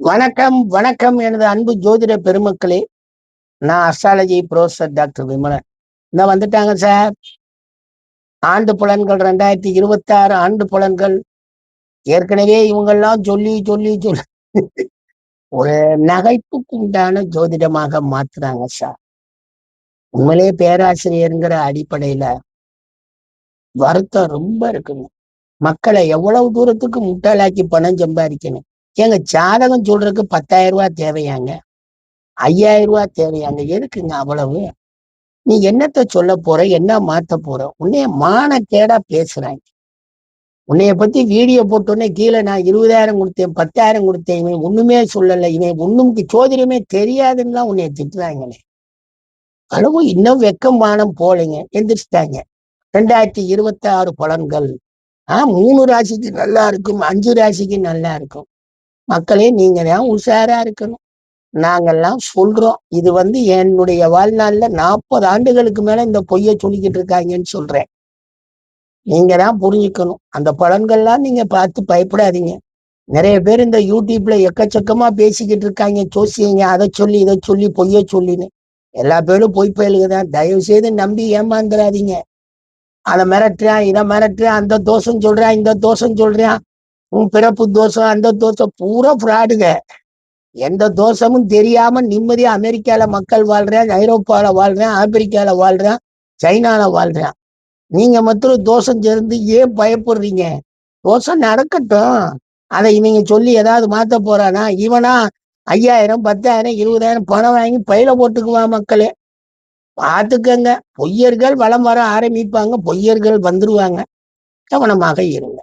வணக்கம் வணக்கம் எனது அன்பு ஜோதிட பெருமக்களே. நான் அஸ்ட்ராலஜி ப்ரொஃபசர் டாக்டர் விமலன். என்ன வந்துட்டாங்க சார் ஆண்டு புலன்கள் ரெண்டாயிரத்தி இருபத்தி ஆறு ஆண்டு புலன்கள். ஏற்கனவே இவங்கெல்லாம் சொல்லி சொல்லி சொல்லி. ஒரு நகைப்புக்கு உண்டான ஜோதிடமாக மாத்துறாங்க சார் உண்மையிலே பேராசிரியருங்கிற அடிப்படையில வருத்தம் ரொம்ப இருக்குங்க. மக்களை எவ்வளவு தூரத்துக்கு முட்டாளாக்கி பணம் சம்பாதிக்கணும்? ஏங்க ஜாதகம் சொல்றதுக்கு பத்தாயிரம் ரூபாய் தேவையாங்க. ஐயாயிரம் ரூபாய் தேவையாங்க. எதுக்குங்க அவ்வளவு? நீ என்னத்த சொல்ல போற? என்ன மாத்த போற? உன்னைய மானக்கேடா பேசுறாங்க. உன்னைய பத்தி வீடியோ போட்டோன்னே கீழே நான் இருபதாயிரம் கொடுத்தேன் பத்தாயிரம் கொடுத்தேன். இவன் ஒண்ணுமே சொல்லல. இவன் ஒண்ணும் சோதரியமே தெரியாதுன்னுலாம் உன்னைய திட்டுறாங்களே. அளவு இன்னும் வெக்கமானம் போலைங்க. எந்திரிச்சிட்டாங்க. ரெண்டாயிரத்தி இருபத்தி ஆறு பலன்கள். ஆஹ் மூணு ராசிக்கு நல்லா இருக்கும். அஞ்சு ராசிக்கு நல்லா இருக்கும். மக்களே நீங்க தான் உஷாரா இருக்கணும். நாங்கெல்லாம் சொல்றோம். இது வந்து என்னுடைய வாழ்நாள்ல நாற்பது ஆண்டுகளுக்கு மேல இந்த பொய்ய சொல்லிக்கிட்டு இருக்காங்கன்னு சொல்றேன். நீங்க தான் புரிஞ்சுக்கணும். அந்த பலன்கள்லாம் நீங்க பார்த்து பயப்படாதீங்க. நிறைய பேர் இந்த யூடியூப்ல எக்கச்சக்கமா பேசிக்கிட்டு இருக்காங்க. ஜோசியங்க அதை சொல்லி இதை சொல்லி பொய்ய சொல்லின்னு. எல்லா பேரும் பொய் பயலுக்குதான் தயவு செய்து நம்பி ஏமாந்துடாதீங்க அதை மிரட்டுறான் இதை மிரட்டுறான் அந்த தோஷம் சொல்றான் இந்த தோஷம் சொல்றான். உன் பிறப்பு தோஷம் அந்த தோஷம் பூரா ஃப்ராடுங்க எந்த தோஷமும் தெரியாம நிம்மதியா அமெரிக்கால மக்கள் வாழ்றேன் ஐரோப்பால வாழ்றேன் ஆப்பிரிக்கால வாழ்றேன் சைனால வாழ்றேன். நீங்க மாத்திரம் தோஷம் சேர்ந்து ஏன் பயப்படுறீங்க? தோஷம் நடக்கட்டும். அதை இவங்க சொல்லி ஏதாவது மாத்த போறானா? இவனா ஐயாயிரம் பத்தாயிரம் இருபதாயிரம் பணம் வாங்கி பையில போட்டுக்குவான் மக்களே. பார்த்துக்கங்க. பொய்யர்கள் வளம் வர ஆரம்பிப்பாங்க. பொய்யர்கள் வந்துருவாங்க. கவனமாக இருங்க